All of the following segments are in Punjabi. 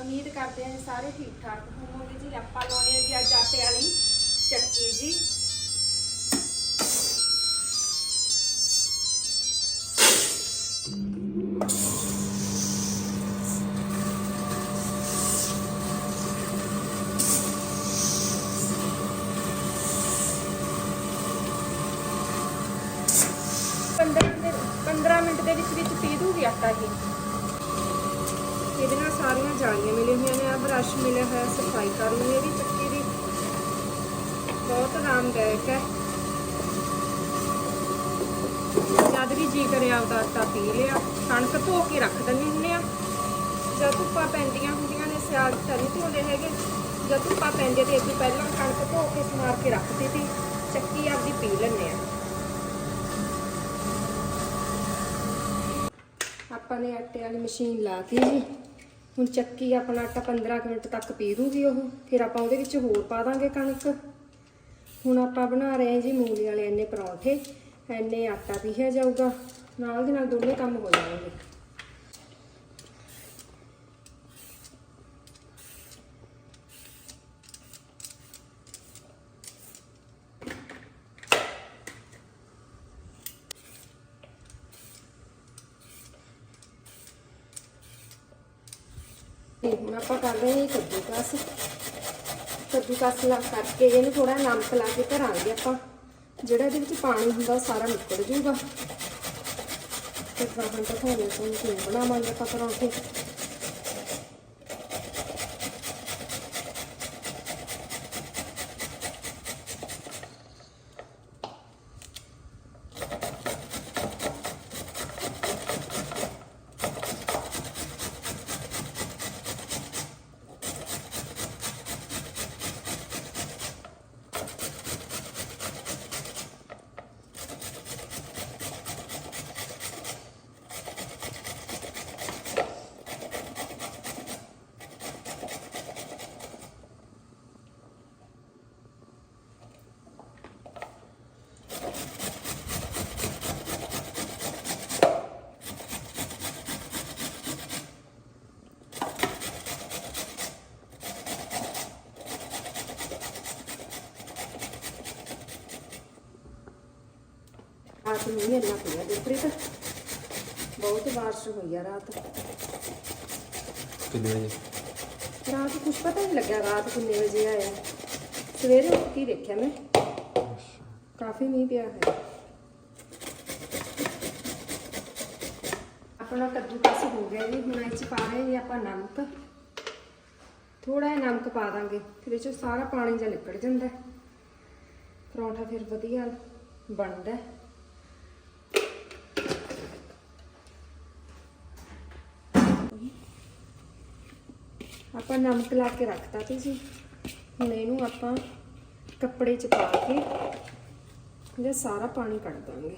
ਉਮੀਦ ਕਰਦੇ ਹਾਂ ਜੀ ਸਾਰੇ ਠੀਕ ਠਾਕ ਹੋਵੋਗੇ ਜੀ ਆਪਾਂ ਲਾਉਣੇ ਆ ਜੀ ਅੱਜ ਆਟੇ ਵਾਲੀ ਚੱਕੀ ਜੀ ਪੰਦਰਾਂ ਦੇ 15 ਮਿੰਟ ਦੇ ਵਿੱਚ ਵਿੱਚ ਪੀ ਦੂਗੀ ਆਟਾ ਇਹ ਇਹਦੇ ਨਾਲ ਸਾਰੀਆਂ ਜਾਲੀਆਂ ਮਿਲੀਆਂ ਹੋਈਆਂ ਨੇ ਆ ਬਰਸ਼ ਮਿਲਿਆ ਹੋਇਆ ਸਫ਼ਾਈ ਕਰਨ ਨੂੰ ਇਹਦੀ ਚੱਕੀ ਦੀ। ਬਹੁਤ ਆਰਾਮਦਾਇਕ ਹੈ। ਜਦ ਵੀ ਜੀ ਕਰੇ ਆਪਦਾ ਆਟਾ ਪੀ ਲਿਆ, ਕਣਕ ਧੋ ਕੇ ਰੱਖ ਦਿੰਦੇ ਹੁੰਦੇ ਆ। ਜਦ ਧੁੱਪਾਂ ਪੈਂਦੀਆਂ ਹੁੰਦੀਆਂ ਨੇ, ਸਿਆਲ ਚ ਤਾਂ ਹੈਗੇ। ਜਦ ਧੁੱਪਾਂ ਪੈਂਦੇ ਤੇ ਅਸੀਂ ਪਹਿਲਾਂ ਕਣਕ ਧੋ ਕੇ ਸਮਾਰ ਕੇ ਰੱਖਦੀ ਸੀ, ਚੱਕੀ ਆਪਦੀ ਪੀ ਲੈਂਦੇ ਆ। ਆਪਾਂ ਨੇ ਆਟੇ ਵਾਲੀ ਮਸ਼ੀਨ ਲਾਤੀ ਜੀ। ਹੁਣ ਚੱਕੀ ਆਪਣਾ ਆਟਾ 15 ਕੁ ਮਿੰਟ ਤੱਕ ਪੀ ਦੂਗੀ ਉਹ, ਫਿਰ ਆਪਾਂ ਉਹਦੇ ਵਿੱਚ ਹੋਰ ਪਾ ਦਾਂਗੇ ਕਣਕ। ਹੁਣ ਆਪਾਂ ਬਣਾ ਰਹੇ ਹਾਂ ਜੀ ਮੂਲੀ ਵਾਲੇ ਇੰਨੇ ਪਰੌਂਠੇ, ਇੰਨੇ ਆਟਾ ਪੀਹਿਆ ਜਾਊਗਾ, ਨਾਲ ਦੇ ਨਾਲ ਦੋਨੇ ਕੰਮ ਹੋ ਜਾਣਗੇ। ਤੇ ਹੁਣ ਆਪਾਂ ਕਰ ਰਹੇ ਹਾਂ ਕੱਦੂਕਸ ਕੱਦੂਕਸ ਲਾ ਕਰਕੇ ਇਹਨੂੰ ਥੋੜਾ ਨਮਕ ਲਾ ਕੇ ਧਰਾਂਗੇ ਆਪਾਂ। ਜਿਹੜਾ ਇਹਦੇ ਵਿੱਚ ਪਾਣੀ ਹੁੰਦਾ ਉਹ ਸਾਰਾ ਨਿਕਲ ਜੂਗਾ। ਤੇ ਬਾਹਰ ਤਾਂ ਹੋਣੇ ਤੋਂ ਬਣਾਵਾਂਗੇ ਆਪਾਂ ਪਰੌਂਠੇ ਰਾਤ ਨੂੰ ਹੀ ਇੰਨਾ ਪਿਆ ਗੁਰਪ੍ਰੀਤ। ਬਹੁਤ ਬਾਰਿਸ਼ ਹੋਈ ਆ ਰਾਤ। ਕਿੰਨੇ ਵਜੇ? ਰਾਤ ਕੁਝ ਪਤਾ ਨਹੀਂ ਲੱਗਿਆ ਰਾਤ ਕਿੰਨੇ ਵਜੇ ਆਇਆ। ਸਵੇਰੇ ਉੱਠ ਕੇ ਦੇਖਿਆ ਮੈਂ। ਕਾਫੀ ਮੀਂਹ ਪਿਆ ਹੈ ਆਪਣਾ ਕੱਦੂ ਕਸ ਹੋ ਗਿਆ ਜੀ ਹੁਣ ਇਹ ਚ ਪਾ ਰਹੇ ਜੀ ਆਪਾਂ ਨਮਕ। ਥੋੜਾ ਜਿਹਾ ਨਮਕ ਪਾ ਦਾਂਗੇ ਫਿਰ ਇਹ ਚੋਂ ਸਾਰਾ ਪਾਣੀ ਜਿਹਾ ਨਿਕਲ ਜਾਂਦਾ। ਪਰੌਂਠਾ ਫਿਰ ਵਧੀਆ ਬਣਦਾ। ਆਪਾਂ ਨਮਕ ਲਾ ਕੇ ਰੱਖਤਾ ਤੀ ਜੀ। ਹੁਣ ਇਹਨੂੰ ਆਪਾਂ ਕੱਪੜੇ 'ਚ ਪਾ ਕੇ ਇਹਦਾ ਸਾਰਾ ਪਾਣੀ ਕੱਢ ਦਾਂਗੇ।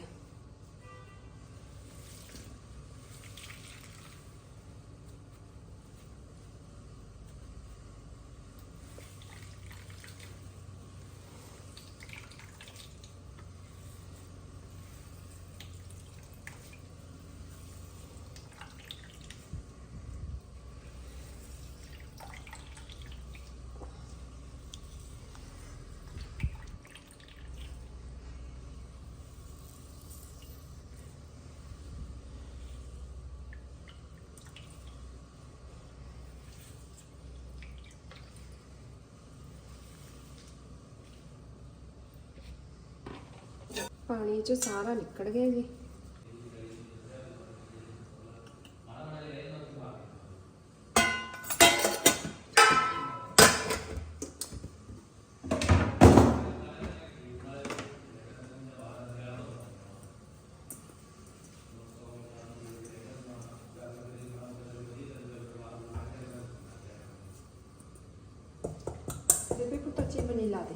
ਪਾਣੀ 'ਚ ਸਾਰਾ ਨਿਕਲ ਗਿਆ ਜੀ। ਬੇਬੇ ਪੁੱਤ ਚਿਮਨੀ ਲਾ ਦੇ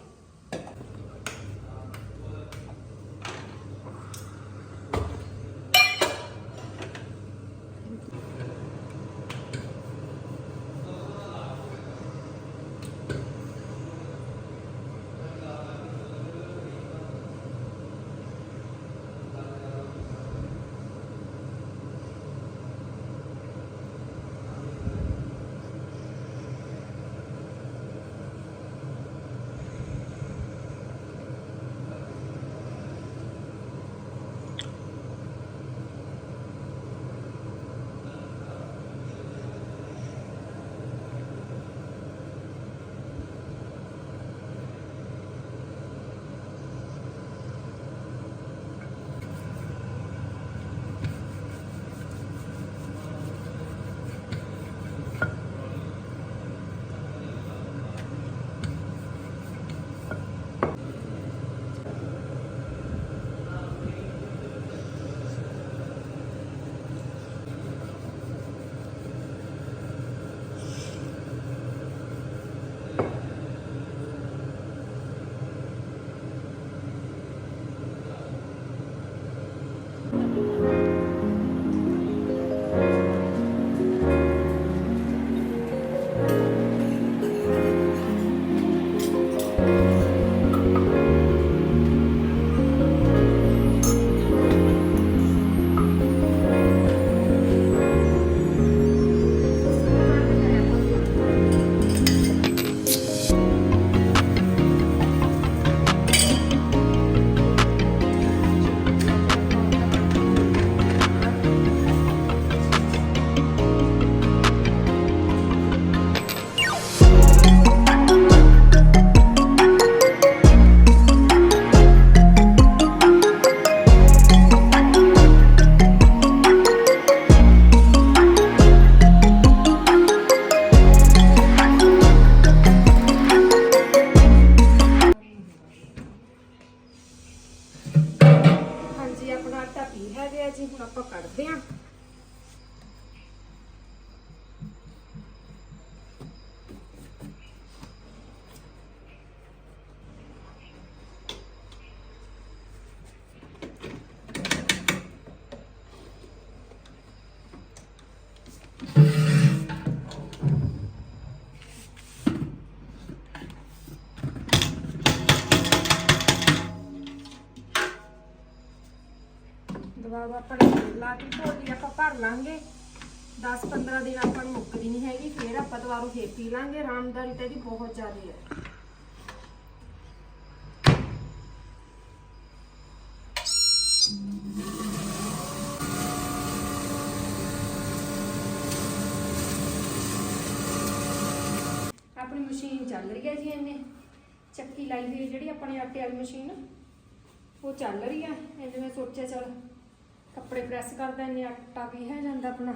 ਆਪਾਂ ਲਾ ਕੇ ਢੋਲੀ ਆਪਾਂ ਭਰ ਲਾਂਗੇ। 10-15 ਦਿਨ ਆਪਾਂ ਨੂੰ ਮੁੱਕਦੀ ਨਹੀਂ ਹੈਗੀ, ਫੇਰ ਆਪਾਂ ਦੁਬਾਰਾ ਫੇਰ ਪੀ ਲਾਂਗੇ। ਆਰਾਮਦਾਰੀ ਤੇ ਇਹਦੀ ਬਹੁਤ ਜ਼ਿਆਦਾ ਹੈ। ਆਪਣੀ ਮਸ਼ੀਨ ਚੱਲ ਰਹੀ ਹੈ ਜੀ ਇਹਨੇ ਚੱਕੀ ਲਾਈ ਹੋਈ ਜਿਹੜੀ ਆਪਣੇ ਆਟੇ ਵਾਲੀ ਮਸ਼ੀਨ, ਉਹ ਚੱਲ ਰਹੀ ਹੈ। ਇੰਜ ਮੈਂ ਸੋਚਿਆ ਚਲ। ਕੱਪੜੇ ਪ੍ਰੈਸ ਕਰ ਦਿੰਦੇ ਹਾਂ, ਆਟਾ ਵੀ ਹੈ ਜਾਂਦਾ ਆਪਣਾ।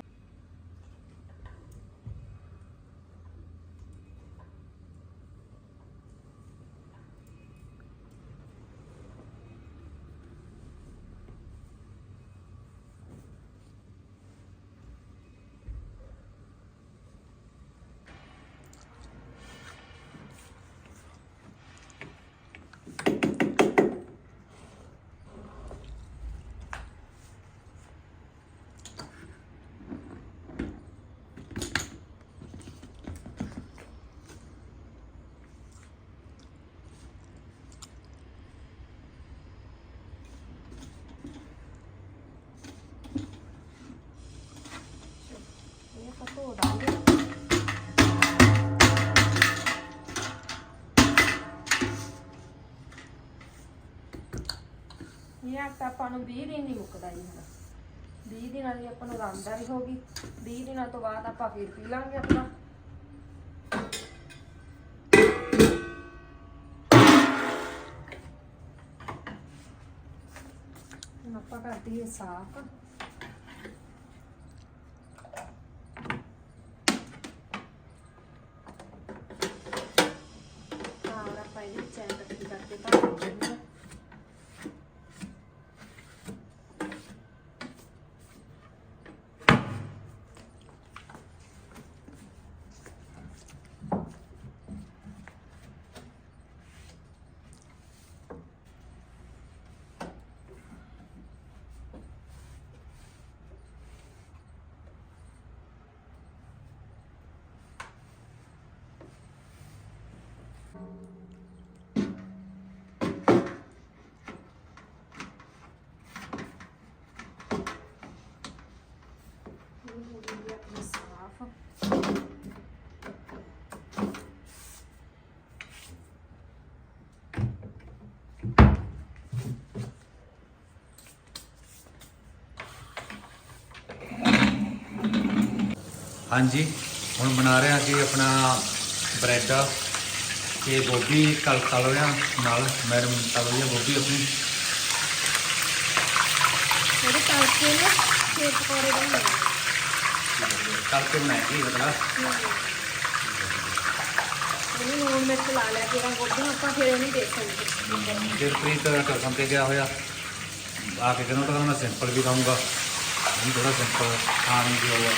ਇਹ ਆਪਾਂ ਨੂੰ 20 ਦਿਨ ਨਹੀਂ ਮੁੱਕਦਾ ਜੀ ਹੁਣ 20 ਦਿਨਾਂ ਦੀ ਆਪਾਂ ਨੂੰ ਆਰਾਮਦਾਰੀ ਹੋ ਗਈ। 20 ਦਿਨਾਂ ਤੋਂ ਬਾਅਦ ਆਪਾਂ ਫਿਰ ਪੀ ਲਾਂਗੇ ਆਪਣਾ। ਹੁਣ ਆਪਾਂ ਕਰਦੇ ਦਈਏ ਸਾਫ਼ ਨਾਲ ਆਪਾਂ ਇਹਦੇ ਵਿੱਚ ਐਂ ਇਕੱਠੀ ਕਰਕੇ ਭਰ ਦਿੰਦੇ ਹਾਂ ਇਹ ਹੋ ਗਈ ਆਪਣੀ ਸਾਫ਼ ਹਾਂਜੀ ਹੁਣ ਬਣਾ ਰਹੇ ਹਾਂ ਜੀ ਆਪਣਾ ਬ੍ਰੈਡ ਤੇ ਗੋਭੀ ਕਲ ਤਲ ਰਿਹਾ ਨਾਲ ਮੈਡਮ ਤਲ ਰਹੀ ਹੈ ਗੋਭੀ ਆਪਣੀ। ਉਹਦੇ ਕਰਕੇ ਨਾ ਫੇਰ ਪਕੌੜੇ ਬਣਾਉਣੇ ਤਲ ਕੇ ਬਣਾਇਆ ਜੀ ਬਤਲਾ ਇਹਨੂੰ ਲੂਣ ਮਿਰਚ ਲਾ ਲਿਆ ਤੇਰਾ ਗੋਭੀ ਨੂੰ ਆਪਾਂ ਫਿਰ ਇਹਨੂੰ ਦੇਖਾਂਗੇ ਦਿਲਪ੍ਰੀਤ ਟਰਸਮ ਤੇ ਗਿਆ ਹੋਇਆ। ਆ ਕੇ ਕਹਿੰਦਾ ਤਾਂ ਮੈਂ ਸਿੰਪਲ ਵੀ ਖਾਊਂਗਾ। ਇਹ ਥੋੜਾ ਸਿੰਪਲ ਖਾਣ ਦੀ ਹੋਊਗਾ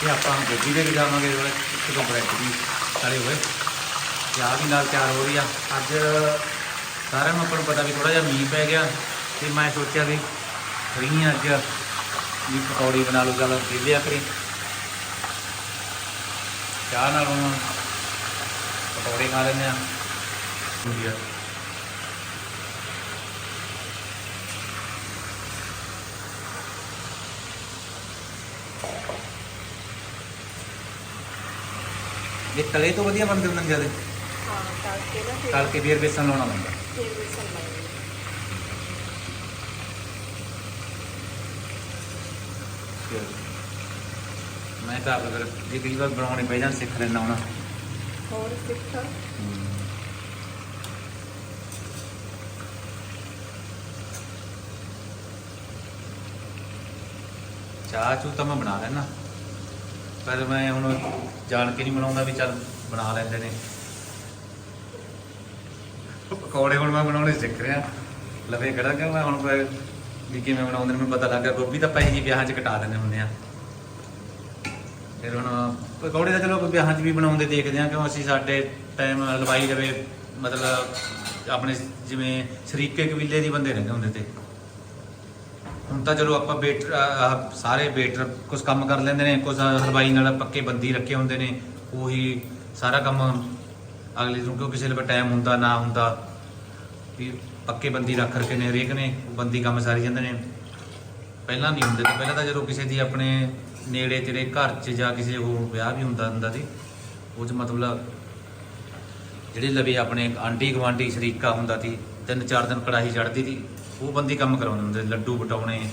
ਤੇ ਆਪਾਂ ਗੋਭੀ ਦੇ ਵੀ ਜਾਵਾਂਗੇ ਥੋੜਾ ਇੱਕ ਦੋ ਬ੍ਰੈਡ ਵੀ ਤਲੇ ਹੋਏ। ਚਾਹ ਵੀ ਨਾਲ ਤਿਆਰ ਹੋ ਰਹੀ ਆ। ਅੱਜ ਸਾਰਿਆਂ ਨੂੰ ਆਪਾਂ ਨੂੰ ਪਤਾ ਵੀ ਥੋੜਾ ਜਿਹਾ ਮੀਂਹ ਪੈ ਗਿਆ ਤੇ ਮੈਂ ਸੋਚਿਆ ਵੀ ਫਰੀ ਹਾਂ ਅੱਜ, ਵੀ ਪਕੌੜੀ ਬਣਾ ਲਓ, ਚੱਲ ਵਿਹਲੇ ਕਰੀ। ਚਾਹ ਨਾਲ ਹੁਣ ਪਕੌੜੇ ਖਾ ਲੈਂਦੇ ਆ। ਇਹ ਤਲੇ ਤੋਂ ਵਧੀਆ ਬਣਦੇ ਹੁੰਦੇ ਨੇ ਜ਼ਿਆਦਾ। ਹਾਂ ਕਰਕੇ ਨਾ ਫਿਰ ਤਲ ਕੇ ਫੇਰ ਬੇਸਨ ਲਾਉਣਾ ਪੈਂਦਾ। ਫਿਰ ਵੇਸਣ ਲਾਉਂਗੇ ਮੈਂ ਤਾਂ ਅਗਰ ਜੇ ਕਈ ਵਾਰ ਬਣਾਉਣੇ ਪੈ ਜਾਣ ਸਿੱਖ ਲੈਣਾ ਹੁਣ। ਹੋਰ ਸਿੱਖ? ਚਾਹ ਚੂ ਤਾਂ ਮੈਂ ਬਣਾ ਲੈਣਾ ਪਰ ਮੈਂ ਹੁਣ ਜਾਣ ਕੇ ਨਹੀਂ ਬਣਾਉਂਦਾ ਵੀ ਚੱਲ ਬਣਾ ਲੈਂਦੇ ਨੇ। ਪਕੌੜੇ ਹੁਣ ਮੈਂ ਬਣਾਉਣੇ ਸਿੱਖ ਰਿਹਾ। ਲਵੇ ਖੜਾ ਕਿ ਮੈਂ ਹੁਣ ਕੋਈ ਵੀ ਕਿਵੇਂ ਬਣਾਉਂਦੇ ਨੇ ਮੈਨੂੰ ਪਤਾ ਲੱਗ ਗਿਆ, ਗੋਭੀ ਤਾਂ ਭਾਈ ਜੀ ਵਿਆਹਾਂ 'ਚ ਕਟਾ ਦਿੰਦੇ ਹੁੰਦੇ ਆ ਫਿਰ ਹੁਣ ਪਕੌੜੇ ਤਾਂ ਚਲੋ ਵਿਆਹਾਂ 'ਚ ਵੀ ਬਣਾਉਂਦੇ ਦੇਖਦੇ ਆ ਕਿਉਂ ਅਸੀਂ ਸਾਡੇ ਟਾਈਮ ਲਵਾਈ ਜਾਵੇ ਮਤਲਬ ਆਪਣੇ ਜਿਵੇਂ ਸ਼ਰੀਕੇ ਕਬੀਲੇ ਦੀ ਬੰਦੇ ਰਹਿੰਦੇ ਹੁੰਦੇ ਤੇ। ਹੁਣ ਤਾਂ ਚਲੋ ਆਪਾਂ ਬੇਟਰ ਆਹ ਸਾਰੇ ਬੇਟਰ ਕੁਝ ਕੰਮ ਕਰ ਲੈਂਦੇ ਨੇ ਕੁਝ ਹਲਵਾਈ ਨਾਲ ਪੱਕੇ ਬੰਦੀ ਰੱਖੇ ਹੁੰਦੇ ਨੇ, ਉਹੀ ਸਾਰਾ ਕੰਮ ਅਗਲੇ ਨੂੰ ਕਿਉਂ ਕਿਸੇ ਲਈ ਟਾਈਮ ਹੁੰਦਾ, ਨਾ ਹੁੰਦਾ, ਵੀ ਪੱਕੇ ਬੰਦੀ ਰੱਖ ਰਕੇ ਨੇ ਹਰੇਕ ਨੇ, ਬੰਦੀ ਕੰਮ ਸਾਰੀ ਜਾਂਦੇ ਨੇ। ਪਹਿਲਾਂ ਨਹੀਂ ਹੁੰਦੇ ਤੇ ਪਹਿਲਾਂ ਤਾਂ ਜਦੋਂ ਕਿਸੇ ਦੀ ਆਪਣੇ ਨੇੜੇ ਤੇਰੇ ਘਰ 'ਚ ਜਾਂ ਕਿਸੇ ਹੋਰ ਵਿਆਹ ਵੀ ਹੁੰਦਾ ਹੁੰਦਾ ਸੀ, ਉਹ 'ਚ ਮਤਲਬ ਜਿਹੜੇ ਲਵੇ ਆਪਣੇ ਆਂਟੀ ਗਵਾਂਡੀ ਸ਼ਰੀਕਾ ਹੁੰਦਾ ਸੀ, ਤਿੰਨ ਚਾਰ ਦਿਨ ਕੜਾਹੀ ਚੜਦੀ ਸੀ ਉਹ ਬੰਦੀ ਕੰਮ ਕਰਾਉਂਦੇ ਹੁੰਦੇ ਲੱਡੂ ਬਟਾਉਣੇ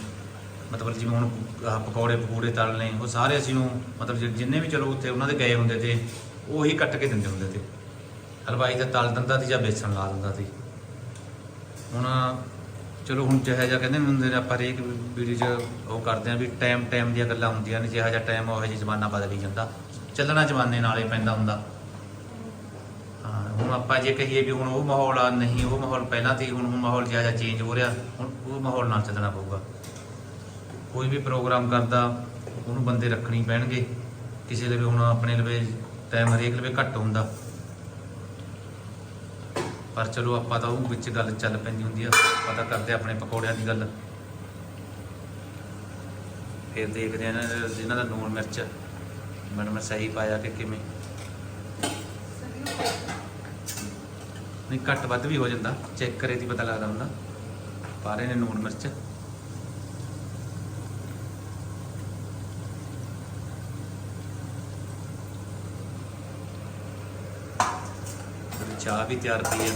ਮਤਲਬ ਜਿਵੇਂ ਹੁਣ ਆਹ ਪਕੌੜੇ ਪਕੂੜੇ ਤਲਣੇ, ਉਹ ਸਾਰੇ ਅਸੀਂ ਨੂੰ ਮਤਲਬ ਜਿ- ਜਿੰਨੇ ਵੀ ਚਲੋ ਉੱਥੇ ਉਹਨਾਂ ਦੇ ਗਏ ਹੁੰਦੇ ਤੇ ਉਹੀ ਕੱਟ ਕੇ ਦਿੰਦੇ ਹੁੰਦੇ ਤੇ। ਹਲਵਾਈ ਤਾਂ ਤਲ ਦਿੰਦਾ ਸੀ ਜਾਂ ਬੇਸਣ ਲਾ ਦਿੰਦਾ ਸੀ। ਹੁਣ ਚਲੋ ਹੁਣ ਜਿਹੋ ਜਿਹਾ ਕਹਿੰਦੇ ਹੁੰਦੇ ਨੇ, ਆਪਾਂ ਹਰੇਕ ਵੀਡੀਓ 'ਚ ਉਹ ਕਰਦੇ ਆ ਵੀ ਟਾਈਮ ਟਾਈਮ ਦੀਆਂ ਗੱਲਾਂ ਹੁੰਦੀਆਂ ਨੇ, ਜਿਹੋ ਜਿਹਾ ਟਾਈਮ ਉਹ ਜਿਹਾ ਜ਼ਮਾਨਾ ਬਦਲੀ ਜਾਂਦਾ। ਚੱਲਣਾ ਜ਼ਮਾਨੇ ਨਾਲ ਹੀ ਪੈਂਦਾ ਹੁੰਦਾ। ਹਾਂ, ਹੁਣ ਆਪਾਂ ਜੇ ਕਹੀਏ ਵੀ ਹੁਣ ਉਹ ਮਾਹੌਲ ਆ, ਨਹੀਂ, ਉਹ ਮਾਹੌਲ ਪਹਿਲਾਂ ਤੇ ਹੁਣ ਹੁਣ ਮਾਹੌਲ ਜਿਹਾ ਜਿਹਾ ਚੇਂਜ ਹੋ ਰਿਹਾ, ਹੁਣ ਉਹ ਮਾਹੌਲ ਨਾਲ ਚੱਲਣਾ ਪਊਗਾ। ਕੋਈ ਵੀ ਪ੍ਰੋਗਰਾਮ ਕਰਦਾ, ਉਹਨੂੰ ਬੰਦੇ ਰੱਖਣੀ ਪੈਣਗੇ। ਕਿਸੇ ਦੇ ਵੀ ਹੁਣ ਆਪਣੇ ਲਵੇ ਟਾਈਮ ਹਰੇਕ ਲਵੇ ਘੱਟ ਹੁੰਦਾ। ਪਰ ਚਲੋ ਆਪਾਂ ਤਾਂ ਉਹ ਵਿੱਚ ਗੱਲ ਚੱਲ ਪੈਂਦੀ ਹੁੰਦੀ ਆ ਪਤਾ ਕਰਦੇ ਆਪਣੇ ਪਕੌੜਿਆਂ ਦੀ ਗੱਲ। ਫਿਰ ਦੇਖਦੇ ਆ ਇਹਨਾਂ ਦੇ- ਦਾ ਲੂਣ ਮਿਰਚ, ਮੈਨੂੰ ਮੈਂ ਸਹੀ ਪਾਇਆ ਕਿ ਕਿਵੇਂ। ਨਹੀਂ, ਘੱਟ ਵੱਧ ਵੀ ਹੋ ਜਾਂਦਾ। ਚੈੱਕ ਕਰੇ ਦੀ ਪਤਾ ਲੱਗਦਾ ਹੁੰਦਾ। ਪਾ ਰਹੇ ਨੇ ਲੂਣ ਮਿਰਚ। ਚਾਹ ਵੀ ਤਿਆਰ ਪਈ ਹੈ।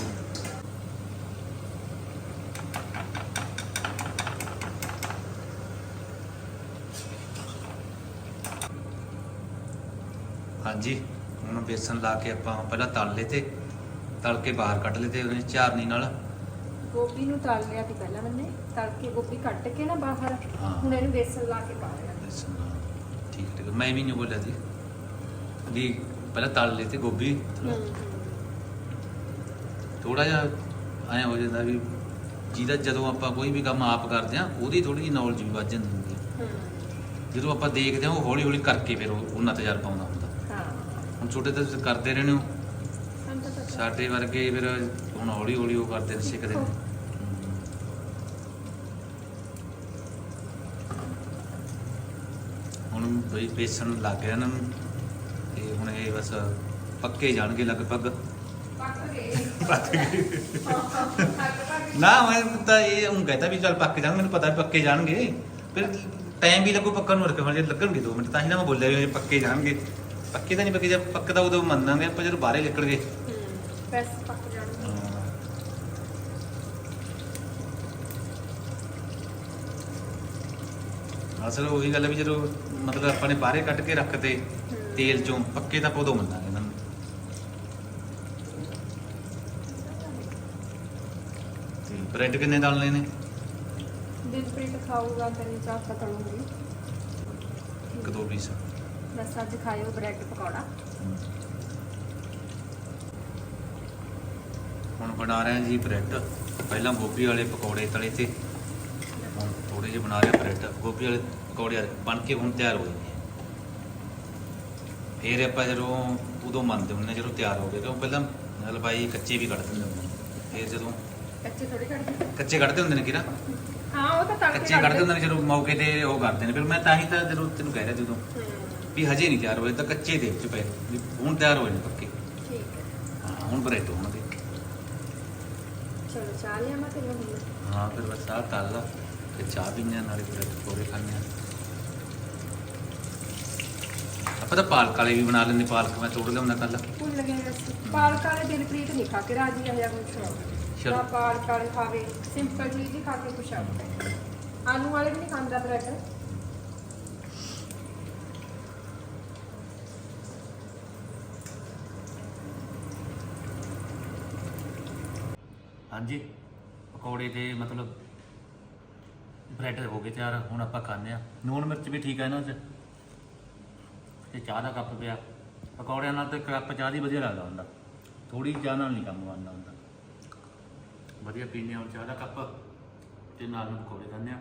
ਹਾਂਜੀ, ਹੁਣ ਬੇਸਨ ਲਾ ਕੇ ਆਪਾਂ ਪਹਿਲਾਂ ਤਲ ਲਏ ਤੇ ਤਲ ਕੇ ਬਾਹਰ ਕੱਢ ਲਏ ਤੇ ਉਹਨੇ ਝਾਰਨੀ ਨਾਲ। ਗੋਭੀ ਨੂੰ ਤਲ ਲਿਆ ਸੀ ਪਹਿਲਾਂ ਮੈਨੇ ਤਲ ਕੇ ਗੋਭੀ ਕੱਟ ਕੇ ਨਾ ਬਾਹਰ। ਹਾਂ। ਹੁਣ ਇਹਨੂੰ ਬੇਸਨ ਲਾ ਕੇ ਪਾ ਬੇਸਨ ਨਾਲ। ਠੀਕ ਠੀਕ ਮੈਂ ਵੀ ਨਹੀਂ ਬੋਲਿਆ ਸੀ ਵੀ ਪਹਿਲਾਂ ਤਲ ਲਏ ਤੇ ਗੋਭੀ। ਥੋੜਾ ਜਿਹਾ ਐ ਹੋ ਜਾਂਦਾ ਵੀ ਜਿਹਦਾ ਜਦੋਂ ਆਪਾਂ ਕੋਈ ਵੀ ਕੰਮ ਆਪ ਕਰਦੇ ਆ ਉਹਦੀ ਥੋੜੀ ਜਿਹੀ ਨੌਲੇਜ ਵੀ ਵੱਧ ਜਾਂਦੀ ਹੁੰਦੀ ਹੈ। ਜਦੋਂ ਆਪਾਂ ਦੇਖਦੇ ਆ ਉਹ ਹੌਲੀ ਹੌਲੀ ਕਰਕੇ ਫਿਰ ਉਹ- ਉਹਨਾਂ ਤਜਰਬਾ ਆਉਂਦਾ ਹੁੰਦਾ। ਹਾਂ। ਹੁਣ ਛੋਟੇ ਤਾਂ ਤੁਸੀਂ ਕਰਦੇ ਰਹਿੰਦੇ ਹੋ। ਸਾਡੇ ਵਰਗੇ ਫਿਰ ਹੁਣ ਹੌਲੀ ਹੌਲੀ ਉਹ ਕਰਦੇ ਨੇ ਸਿੱਖਦੇ ਨੇ। ਹੁਣ ਬਈ ਬੇਸਣ ਲੱਗ ਗਿਆ ਇਹਨਾਂ ਨੂੰ ਤੇ ਹੁਣ ਇਹ ਬਸ ਪੱਕੇ ਜਾਣਗੇ ਲਗਭਗ। ਪੱਕ ਗਏ। ਨਾ, ਮੈਂ ਤਾਂ ਇਹ ਹੁਣ ਕਹਤਾ ਵੀ ਚੱਲ ਪੱਕ ਜਾਣ, ਮੈਨੂੰ ਪਤਾ ਵੀ ਪੱਕੇ ਜਾਣਗੇ। ਫਿਰ ਟਾਈਮ ਵੀ ਲੱਗੂ ਪੱਕਣ ਨੂੰ ਰੱਖੇ ਹੁਣ ਜੇ ਲੱਗਣਗੇ 2 ਮਿੰਟ ਤਾਂ ਹੀ ਨਾ ਮੈਂ ਬੋਲਿਆ ਵੀ ਪੱਕੇ ਜਾਣਗੇ। ਪੱਕੇ ਤਾਂ ਨਹੀਂ ਪੱਕੇ, ਜੇ ਪੱਕਦਾ ਉਦੋਂ ਮੰਨਾਂਗੇ ਆਪਾਂ ਜਦੋਂ ਬਾਹਰੇ ਨਿਕਲ ਗਏ। ਬਸ ਪੱਕ ਜਾਣਗੇ ਅਸਲ ਉਹੀ ਗੱਲ ਹੈ ਵੀ ਜਦੋਂ ਮਤਲਬ ਆਪਾਂ ਨੇ ਬਾਹਰੇ ਕੱਢ ਕੇ ਰੱਖਤੇ ਤੇਲ ਚੋਂ ਪੱਕੇ ਤਾਂ ਆਪਾਂ ਉਦੋਂ ਮੰਨਾਂਗੇ ਇਹਨਾਂ ਨੂੰ। ਤੇ ਬ੍ਰੈਡ ਕਿੰਨੇ ਡਾਲਨੇ ਨੇ ਦਿਲਪ੍ਰੀਤ ਖਾਊਗਾ ਤੈਨੂੰ ਚਾਹ ਪਤਲੂਗੀ ਇੱਕ ਦੋ ਪੀਸ। ਬਸ ਅੱਜ ਖਾਇਓ ਬ੍ਰੈਡ ਪਕੌੜਾ। ਹੁਣ ਬਣਾ ਰਹੇ ਹਾਂ ਜੀ ਬ੍ਰੈਡ। ਪਹਿਲਾਂ ਗੋਭੀ ਵਾਲੇ ਪਕੌੜੇ ਤਲੇ ਤੇ। ਹੁਣ ਥੋੜੇ ਜਿਹੇ ਬਣਾ ਰਹੇ ਹਾਂ ਬ੍ਰੈਡ। ਗੋਭੀ ਵਾਲੇ ਪਕੌੜੇ ਬਣ ਕੇ ਹੁਣ ਤਿਆਰ ਹੋ ਗਏ ਫਿਰ ਆਪਾਂ ਜਦੋਂ ਉਦੋਂ ਮੰਨਦੇ ਹੁੰਦੇ ਜਦੋਂ ਤਿਆਰ ਹੋ ਗਏ ਕਿਉਂ ਪਹਿਲਾਂ ਹਲਵਾਈ ਕੱਚੇ ਵੀ ਕੱਢ ਦਿੰਦੇ ਹੁੰਦੇ ਫਿਰ ਜਦੋਂ ਕੱਚੇ ਥੋੜੀ ਕੱਢਦੇ ਕੱਚੇ ਕੱਢਦੇ ਹੁੰਦੇ ਨੇ ਕਿਰਾ ਹਾਂ ਉਹ ਤਾਂ ਕੱਚੇ ਕੱਢਦੇ ਹੁੰਦੇ ਨੇ ਜਦੋਂ ਮੌਕੇ ਤੇ ਉਹ ਕਰਦੇ ਨੇ। ਫਿਰ ਮੈਂ ਤਾਂ ਹੀ ਤਾਂ ਜਦੋਂ ਤੈਨੂੰ ਕਹਿ ਰਿਹਾ ਜਦੋਂ ਵੀ ਹਜੇ ਨਹੀਂ ਤਿਆਰ ਹੋਏ ਤਾਂ ਕੱਚੇ ਦੇ ਵਿੱਚ ਪਏ। ਹੁਣ ਤਿਆਰ ਹੋਏ ਨੇ ਪੱਕੇ। ਠੀਕ ਹੈ। ਹਾਂ ਹੁਣ ਬ੍ਰੈਡ ਹੋਣਗੇ। ਚਲੋ ਚਾਹ ਲਿਆ ਮੈਂ ਤੈਨੂੰ ਹੁਣ ਹਾਂ ਫਿਰ ਬਸ ਆਹ ਤਲ ਲਾ ਤੇ ਚਾਹ ਹਾਂ ਨਾਲੇ ਫਿਰ ਪਕੌੜੇ ਖਾਂਦੇ ਹਾਂ। ਆਪਾਂ ਤਾਂ ਪਾਲਕ ਵਾਲੇ ਵੀ ਬਣਾ ਲੈਂਦੇ ਪਾਲਕ ਮੈਂ ਤੋੜ ਲਿਆਉਂਦਾ ਕੱਲ ਭੁੱਲ ਗਏ ਅਸੀਂ। ਪਾਲਕ ਵਾਲੇ ਦਿਲਪ੍ਰੀਤ ਨਹੀਂ ਖਾ ਕੇ ਰਾਜੀ ਆ ਜਾਂ ਕੁਛ। ਚਲੋ। ਨਾ ਪਾਲਕ ਵਾਲੇ ਖਾਵੇ ਸਿੰਪਲ ਚੀਜ਼ ਹੀ ਖਾ ਕੇ ਖੁਸ਼ ਆ। ਆਲੂ ਵਾਲੇ ਵੀ ਨਹੀਂ ਖਾਂਦਾ ਬ੍ਰੈਡ ਹਾਂਜੀ। ਪਕੌੜੇ ਤੇ ਮਤਲਬ ਬ੍ਰੈਡ ਹੋ ਗਏ ਤਿਆਰ, ਹੁਣ ਆਪਾਂ ਖਾਂਦੇ ਆ ਨੂਣ ਮਿਰਚ ਵੀ ਠੀਕ ਹੈ ਨਾ 'ਚ। ਤੇ ਚਾਹ ਦਾ ਕੱਪ ਪਿਆ। ਪਕੌੜਿਆਂ ਨਾਲ ਤੇ ਕੱਪ ਚਾਹ ਦੀ ਵਧੀਆ ਲੱਗਦਾ ਹੁੰਦਾ। ਥੋੜੀ ਚਾਹ ਨਾਲ ਨਹੀਂ ਕੰਮ ਬਣਦਾ ਹੁੰਦਾ। ਵਧੀਆ ਪੀਂਦੇ ਹਾਂ ਹੁਣ ਚਾਹ ਦਾ ਕੱਪ ਤੇ ਨਾਲ ਨੂੰ ਪਕੌੜੇ ਖਾਂਦੇ ਆ